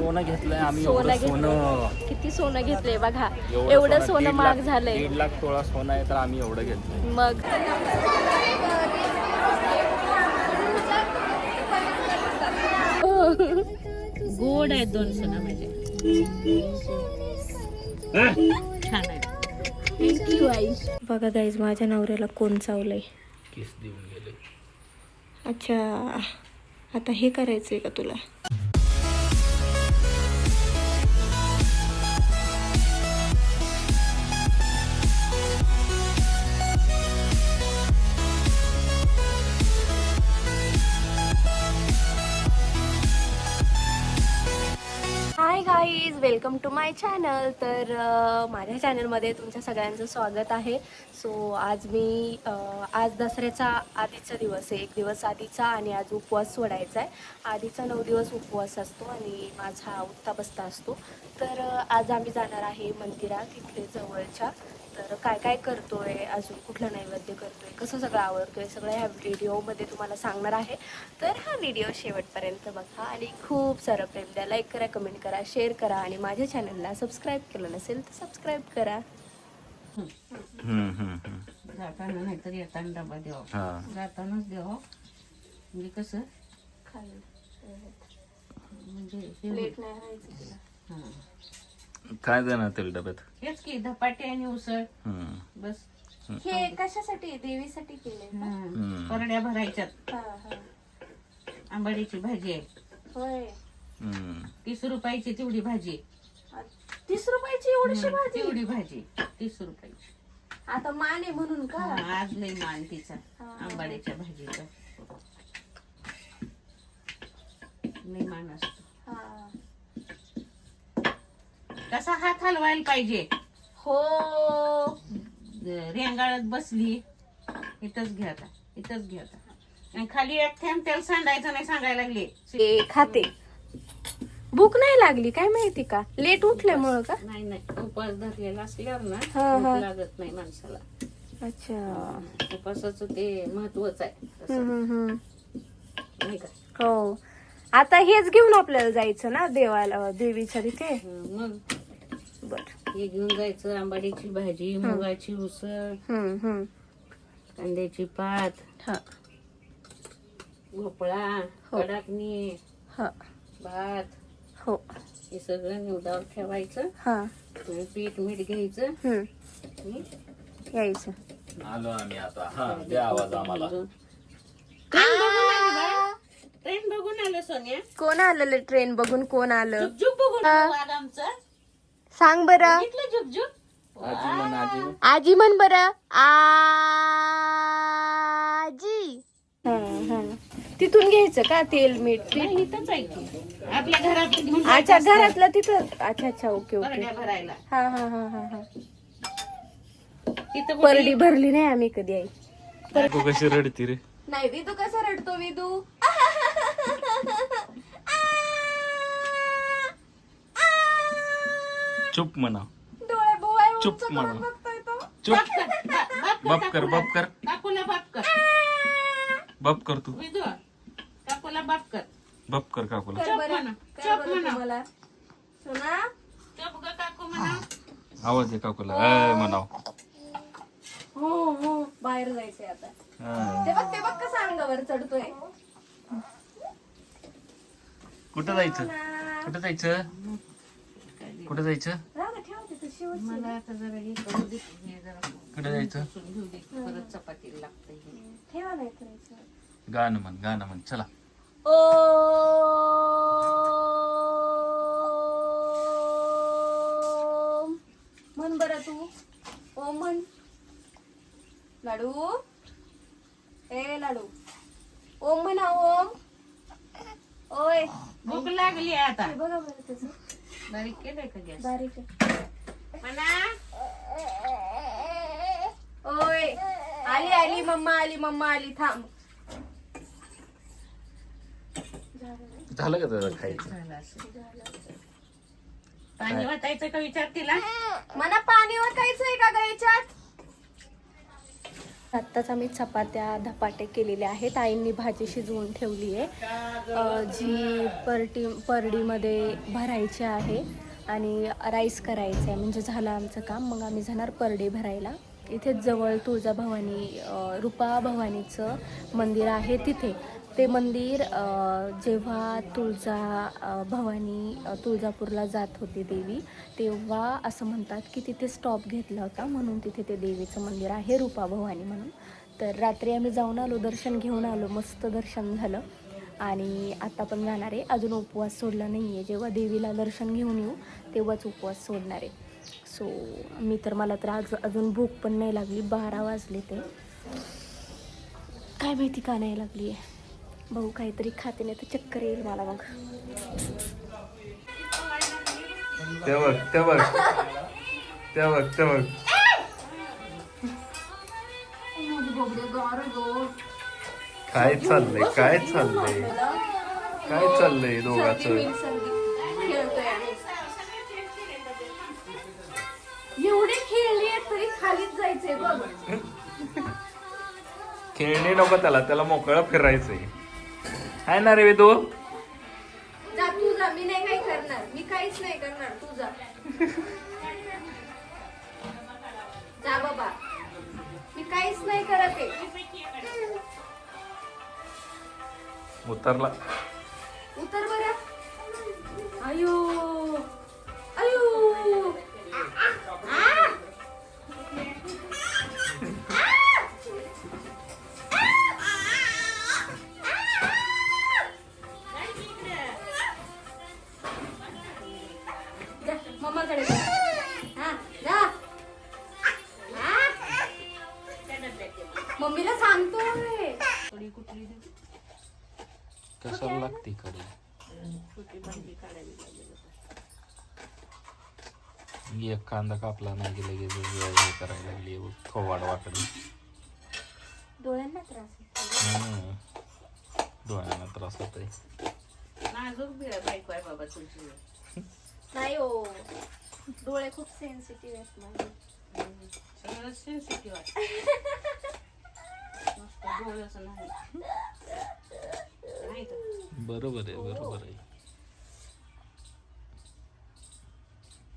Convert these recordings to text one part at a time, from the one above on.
सोनं घेतलंय आम्ही सोनं एवढं सोनं. किती सोनं घेतलंय बघा. एवढं सोनं दीड महाग लाख- झालंय. दीड लाख तोळा सोनं आहे तर आम्ही एवढं घेतलंय. मग गोड आहेत दोन सोना माझे. छान आहे बघा गाईज माझ्या नवऱ्याला कोण चावलंय? किस देऊन गेले? अच्छा. आता हे करायचंय का तुला? Welcome to my channel. तर माझ्या चॅनलमध्ये तुमच्या सगळ्यांचं स्वागत आहे. सो आज मी आज दसऱ्याचा आधीचा दिवस आहे. एक दिवस आधीचा आणि आज उपवास सोडायचा आहे आधीचा नऊ दिवस उपवास असतो आणि माझा उत्ता बसता असतो. तर आज आम्ही जाणार आहे मंदिरात इथले जवळच्या तर काय काय करतोय अजून कुठलं नैवेद्य करतोय कसं सगळं आवडतोय सगळं ह्या व्हिडिओमध्ये तुम्हाला सांगणार आहे. तर हा व्हिडिओ शेवटपर्यंत बघा आणि खूप सारं प्रेम द्या. लाईक करा कमेंट करा शेअर करा आणि माझ्या चॅनलला सबस्क्राईब केलं नसेल तर सबस्क्राईब करा. जाताना नाहीतर येताना डबा द्यावा हा. जातानाच द्यावा म्हणजे कसं? म्हणजे हे होईल. नाही राहायचं तुला. हा. काय देणार तेल डब्यात? हेच की धपाटे आणि उसळ. हम्म, बस. हे कशासाठी देवीसाठी केले हा. हम्म. परड्या भरायच्यात. हा हा. आंबाडीची भाजी आहे. होय. हम्म. तीस रुपयाची तेवढी भाजी तीस रुपयाची एवढीशी भाजी? तेवढी भाजी तीस रुपयाची. आता मान आहे म्हणून का? हा, आज लई मान तिचा. हा. आंबाड्याच्या भाजीचा. लई मान असतो हा कसा हात हलवायला पाहिजे. हो. रेंगाळत बसली. इथंच घ्या आता इथंच घ्या आता. आणि खाली एक थेंब तेल सांडायचं नाही सांगायला लागले. ते खाते. भूक नाही लागली काय माहिती का? लेट उठल्यामुळं का? नाही नाही. उपास धरलेला असल्यावर ना हा, हा. भूक लागत नाही माणसाला. अच्छा. उपासाचं ते महत्वच आहे. तसं, हम्म, हम्म, हम्म. नाही का? हो. आता हेच घेऊन आपल्याला जायचं ना देवाला देवीच्या तिथे? हं, मग? बर. हे घेऊन जायचं आंबाडीची भाजी मुगाची उसळ हम्म हम्म कांद्याची पात हा. भोपळा हो. कडाकणी हा. भात हो. हे सगळं निवदावर ठेवायचं. हा. आणि पीठ मीठ घ्यायचं. हम्म आणि यायचं. आलो आम्ही आता. हा द्या आवाज आम्हाला. ट्रेन बघून आली बाळा ट्रेन बघून आलं सोन्या. कोण आलेलं ट्रेन बघून? कोण आलं? झुकझुक बघून हा. आमचं सांग बरं. झुकझुक आजी म्हण आजी. म्हण. आजी म्हण बरं. आजी. तिथून घ्यायचं का तेल मीठ पीठ? नाही, इथंच आहे की. आपल्या घरात घेऊन अच्छा जायचं. घरातलं तिथं? अच्छा अच्छा ओके ओके. परड्या भरायला. हा हा हा हा हा. तिथं परडी भरली नाही आम्ही कधी आई. तू कशी रडती रे? नाही विदू कसा रडतो विदू? चुप म्हणा. डोळे बोवाय उंच चुप करून म्हणा. बघतोय तो. चुप. बाप कर, बाप- कर, काकूला. बाप कर. बाप कर. तू. काकूला बाप कर. बाप कर काकूला. कर चुप बरं, म्हणा, कर चुप बरं म्हणा. तुम्हाला. सुना? चुप ग काकू म्हणा. आवाज दे काकूला. ए म्हणाव. हो हो. बाहेर जायचंय आता. हा. ते बघ ते बघ कसं अंगावर चढतोय. कुठं जायचं? कुठं जायचं? कुठं जायचं राहू दे, ठेव तिथं शेवट मला आता जरा हे करू दे. हे जरा कुठं जायचं? पुसून घेऊ दे. परत चपातीला लागतं हे. ठेवा नाही करायचं गाणं म्हण गाणं म्हण चला. ओम म्हण बरं तू. ओम म्हण. लाडू. ए लाडू. ओम म्हणा ओम ओय. भूक लागली आता. हे बघा बरं त्याचं. बारीक केलंय का गॅस? बारीक आहे. ओय आली आली मम्मा आली मम्मा आली थांब. झालं का त्याचं खायचं? झालं असं पाणी वाटायचं का विचार तिला? मला पाणी ओतायचंय का ग याच्यात? आत्ताच आम्ही चपात्या धपाटे केलेले आहेत. आईंनी भाजी शिजवून ठेवली आहे जी परटी परडीमध्ये भरायची आहे. आणि राईस करायचं आहे. म्हणजे झालं आमचं काम. मग आम्ही जाणार परडे भरायला. इथेच जवळ तुळजाभवानी अ, रूपा भवानीचं मंदिर आहे तिथे. ते मंदिर जेव्हा तुळजा भवानी तुळजापूरला जात होती देवी तेव्हा असं म्हणतात की तिथे स्टॉप घेतला होता. म्हणून तिथे ते देवीचं मंदिर आहे रूपा भवानी म्हणून. तर रात्री आम्ही जाऊन आलो दर्शन घेऊन आलो. मस्त दर्शन झालं. आणि आता पण जाणार आहे. अजून उपवास सोडला नाही आहे जेव्हा देवीला दर्शन घेऊन येऊ तेव्हाच उपवास सोडणार आहे. सो मी तर मला तर आज अजून भूक पण नाही लागली बारा वाजले ते. काय माहिती का नाही लागली आहे. भाऊ काहीतरी खाते नाही तर चक्कर येईल मला मग. ते ते बघ ते बघ ते बघ काय चाललंय काय चाललंय? काय चाललंय दोघाच? एवढे खेळले तरी खालीच जायचंय बघ. खेळणे नको त्याला त्याला मोकळं फिरायचंय. आहे ना रे विदू. जा तू जा. मी नाही काही करणार. मी काहीच नाही करणार. तू जा. जा बाबा. मी काहीच नाही करत आहे. उतरला. उतर बरं. अयो. मम्मीला सांगतोय. थोडी कुठली? कशाला लागते कडी काढावी एक कांदा कापला नाही की लगेच हे करायला लागली थोवाड वाकडी डोळ्यांना त्रास. डोळ्यांना त्रास होतोय. नाजूक बायको आहे बाबा तुझी. नाही हो. डोळे खूप सेन्सिटिव्ह आहेत माझे. सगळं सेन्सिटिव्ह आहे. नाही बरोबर आहे बरोबर आहे.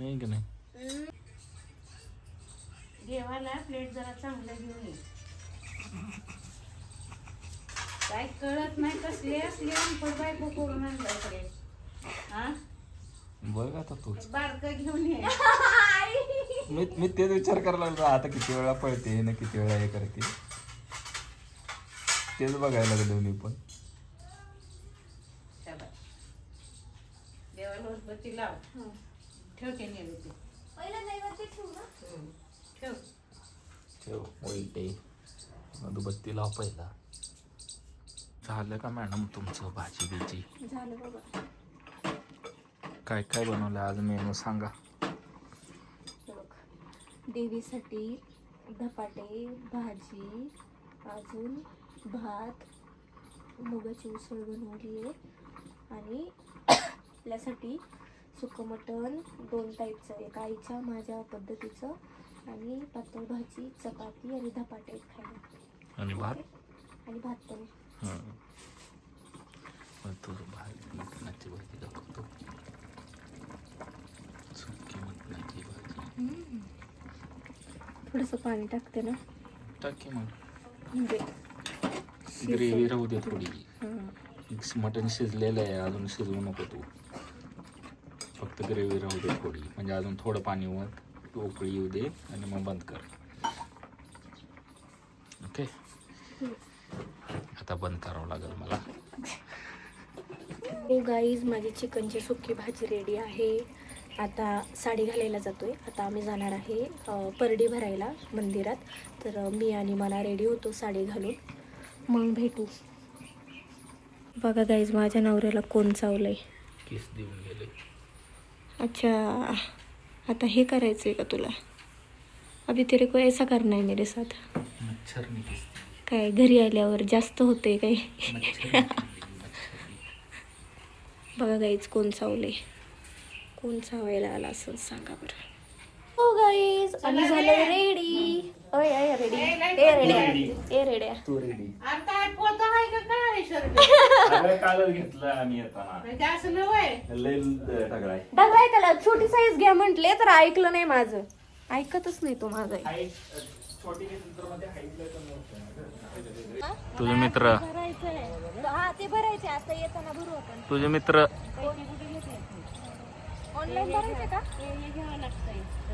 नाही की नाही? देवाला प्लेट जरा चांगलं घेऊन ये. काय कळत नाही कसले असले अनपड बायको करून आणलं इकडे. हा? बघ आता तूच बारक घेऊन ये. मी मी तेच विचार करायला लागलो आता किती वेळा पळते ना किती वेळा हे करते. तेच बघायला लागलो मी पण. शाबास. देवाला उदबत्ती लाव. ठेवते ठेव मधुबत्ती लाव पहिला. झालं का मॅडम तुमचं भाजी बिजी? झालं बाबा काय काय बनवलं आज मेनू सांगा. देवीसाठी धपाटे भाजी अजून भात मुगाची उसळ बनवली आहे. आणि आपल्यासाठी सुकं मटण दोन टाईपचं एक आईच्या माझ्या पद्धतीचं आणि पातळ भाजी चपाती आणि धपाटे खायला. आणि भात? आणि भात पण. मग तुझं भाजी मटणाची भाजी दाखवतो. सुकी मटणाची भाजी. थोडंसं पाणी टाकते ना? टाकी मग. म्हणजे ग्रेव्ही राहू दे थोडी. मटण शिजलेलं आहे अजून शिजवू नको तू. फक्त ग्रेव्ही राहू दे थोडी. म्हणजे अजून थोडं पाणी मग उकळी येऊ दे आणि मग बंद कर. ओके? आता बंद करावं लागेल मला. हो गाईज माझी चिकनची सुकी भाजी रेडी आहे. आता साडी घालायला जातोय. आता आम्ही जाणार आहे परडी भरायला मंदिरात. तर मी आणि मला रेडी होतो साडी घालून. मग भेटू. बघा गाईज माझ्या नवऱ्याला कोण चावलंय. किस देऊन गेले. अच्छा आता हे करायचं आहे का तुला? अभि तेरे को ऐसा करना है मेरे साथ. मच्छर किस काय घरी आल्यावर जास्त होते काय? मच्छर बघा गाईज कोण चावले कोण चावायला आला असं सांगा बरं. हो गाईज आम्ही झालो रेडी अय अय रेडी ए रेडी ए रेडी तू रेडी अरे काय पोत आहे का? काय शर्ट? कालच घेतलं आम्ही येताना म्हणजे असं नव्हे. लय ढगळाय त्याला. छोटी साईज घ्या म्हंटले तर ऐकलं नाही माझं. ऐकतच नाही तो माझं. तुझे मित्र. हा ते भरायचे. आता येताना भरू आपण. तुझे मित्र. ऑनलाईन भरायचे का?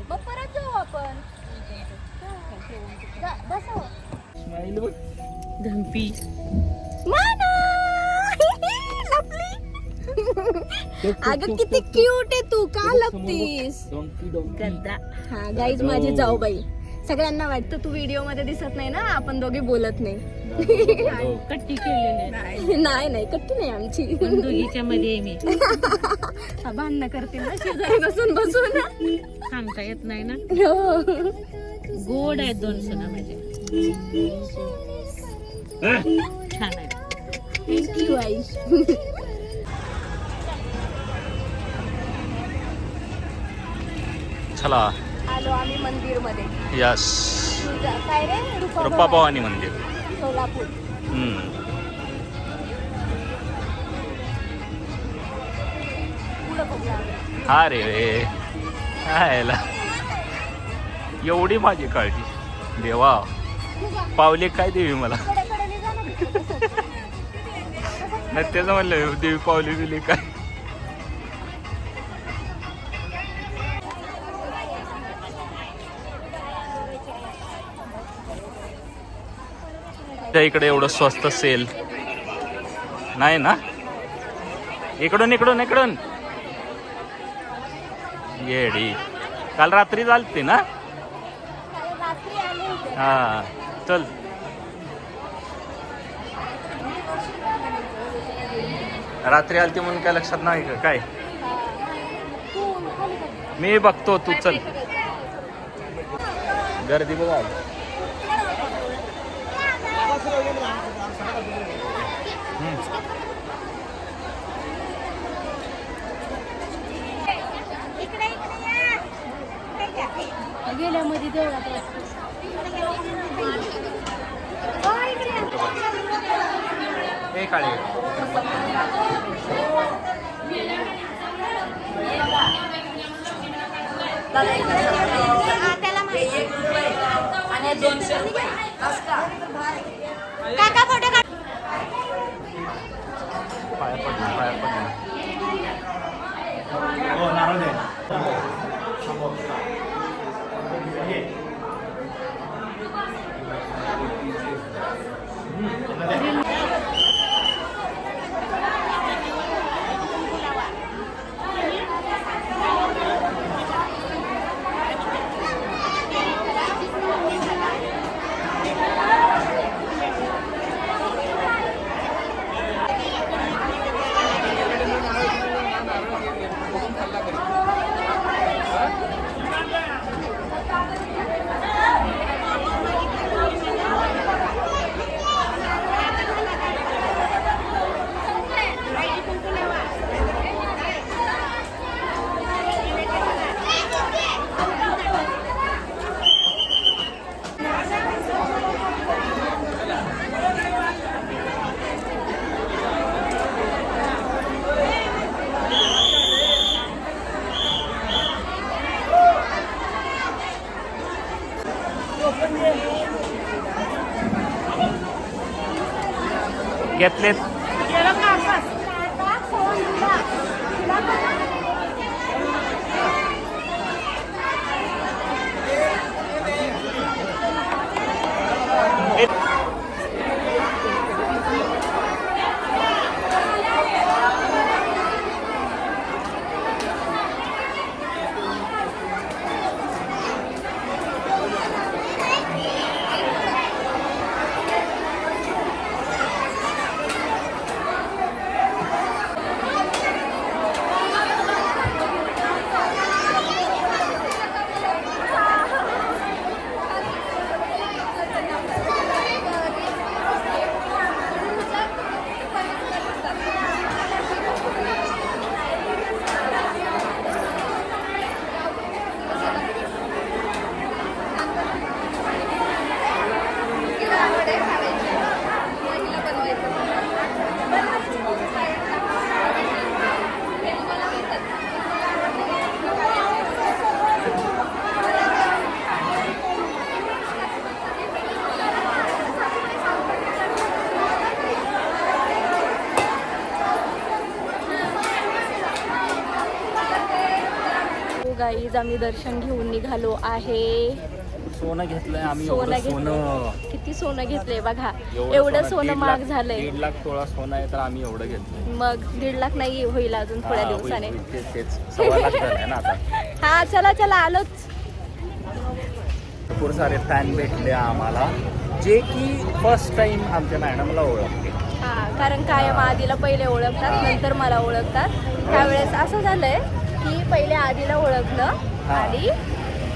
मग परत जाऊ आपण. जा, बसा. धमपी! लपली. अगं किती क्यूट आहे तू. का लपतीस? गद्दा. हा गाईज माझी जाऊ बाई सगळ्यांना वाटतं तू व्हिडिओमध्ये दिसत नाही ना. आपण दोघे बोलत नाही. कट्टी केलेली आहे. नाही नाही कट्टी नाही आमची. पण दोघीच्या मध्ये आहे मी. हा, भांडणं करतील ना शेजारी बसून बसून. सांगता येत नाही ना? हो. गोड आहेत दोन सुना छान आई. चला. आलो आम्ही मंदिरमध्ये यस काय रे? रुपा रूपा भवानी मंदिर. सोलापूर. हा रे. हायला एवढी माझी काळजी. देवा. पावले काय देवी मला. नाही त्याचं म्हणलं देवी पावली बिली काय? त्या इकडे एवढं स्वस्त सेल नाही ना? इकडून इकडून इकडून. येडी. काल रात्री चालते ना? हा चल. रात्री आलती म्हणून काय लक्षात नाही का? काय? मी बघतो तू चल. गर्दी बघा गेल्यामध्ये देवळात. हो, इकडे या. हे काळे काका फोटो काढ पाया पडणार पाया 嗯 mean. घेतलेत आम्ही दर्शन घेऊन निघालो आहे. सोनं घेतलंय आम्ही सोनं घेतलंय. किती सोनं घेतलंय बघा. एवढं सोनं महाग झालंय. दीड लाख तोळा सोनं आहे तर आम्ही एवढं घेतलंय. मग दीड लाख नाही होईल अजून थोड्या दिवसाने. हा चला चला आलोच. भरपूर सारे फॅन भेटले आम्हाला. जे की फर्स्ट टाइम आमच्या मॅडमला ओळखते. हा कारण कायम आधीला पहिले ओळखतात नंतर मला ओळखतात. त्यावेळेस असं झालंय की पहिले आधीला ओळखलं हा. आणि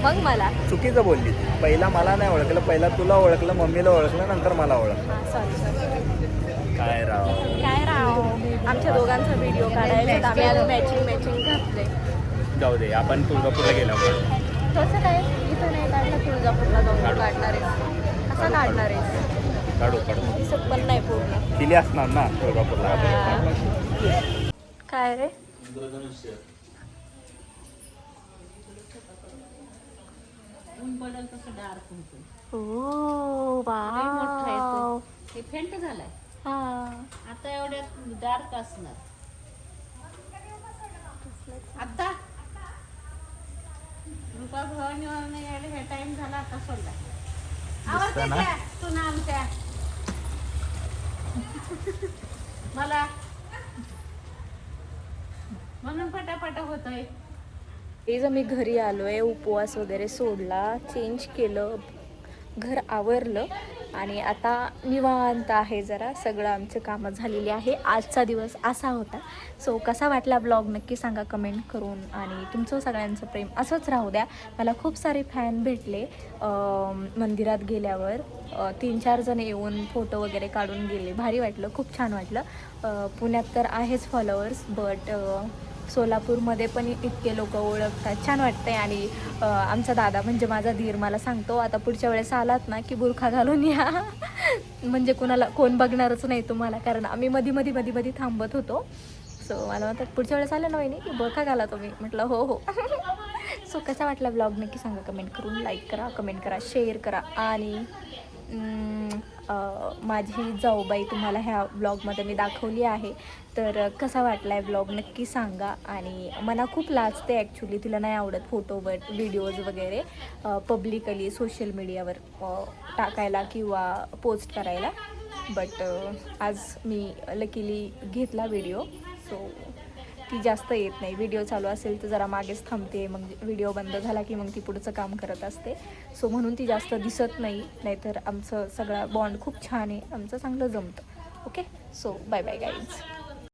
मग मला. चुकीचं बोलली ती पहिला मला नाही ओळखलं पहिला तुला ओळखलं मम्मीला ओळखलं नंतर मला ओळखलं. हा सॉरी सॉरी काय राव? काय राव? आमच्या दोघांचा व्हिडिओ काढायचा आम्ही आज मॅचिंग मॅचिंग घातले जाऊ दे आपण तुळजापूरला गेल्यावर तसं काय? इथं नाही काढला तुळजापूरला जाऊन काढणार आहे कसा काढणार आहे काढू काढू. दिसत पण नाही पूर्ण. दिली असणार ना तुळजापूरला. काय रे? ऊन पडेल तसं डार्क होतं ओ वाव. हे फेंट झालाय. हा. आता एवढ्यात डार्क असणार. आता रुपा भवानीवर यायला हे टाइम झाला आता सोडला आवडते? त्या तू ना आमच्या मला. म्हणून पटापटा होतोय. प्लीज आम्ही घरी आलो आहे उपवास वगैरे सोडला चेंज केलं घर आवरलं आणि आता निवांत आहे जरा. सगळं आमचं कामं झालेली आहे. आजचा दिवस असा होता. सो कसा वाटला ब्लॉग नक्की सांगा कमेंट करून आणि तुमचं सगळ्यांचं प्रेम असंच राहू द्या. मला खूप सारे फॅन भेटले मंदिरात गेल्यावर. तीन चार जण येऊन फोटो वगैरे काढून गेले. भारी वाटलं खूप छान वाटलं. पुण्यात तर आहेच फॉलोअर्स बट सोलापूरमध्ये पण इतके लोक ओळखतात. छान वाटतंय. आणि आमचा दादा म्हणजे माझा धीर मला सांगतो आता पुढच्या वेळेस आलात ना की बुरखा घालून या. म्हणजे कोणाला कोण बघणारच नाही तुम्हाला कारण आम्ही मधी मधी मधी मधी थांबत होतो. सो मला म्हणतात पुढच्या वेळेस आलं नाही की बुरखा घाला तुम्ही. म्हटलं हो हो. सो कसा वाटला ब्लॉग नक्की सांगा. कमेंट करून लाईक करा कमेंट करा शेअर करा. आणि माझी जाऊबाई तुम्हाला ह्या ब्लॉगमध्ये मी दाखवली आहे. तर कसा वाटला आहे ब्लॉग नक्की सांगा आणि मला खूप लाजते ॲक्च्युली तिला नाही आवडत फोटोवर व्हिडिओज वगैरे पब्लिकली सोशल मीडियावर टाकायला किंवा पोस्ट करायला. बट आज मी लकीली घेतला व्हिडिओ सो ती जास्त येत नाही. व्हिडिओ चालू असेल तर जरा मागेच थांबते. मग व्हिडिओ बंद झाला की मग ती पुढचं काम करत असते. सो म्हणून ती जास्त दिसत नाही. नाहीतर आमचं सगळा बॉन्ड खूप छान आहे. आमचं चांगलं जमतं. Okay so bye bye guys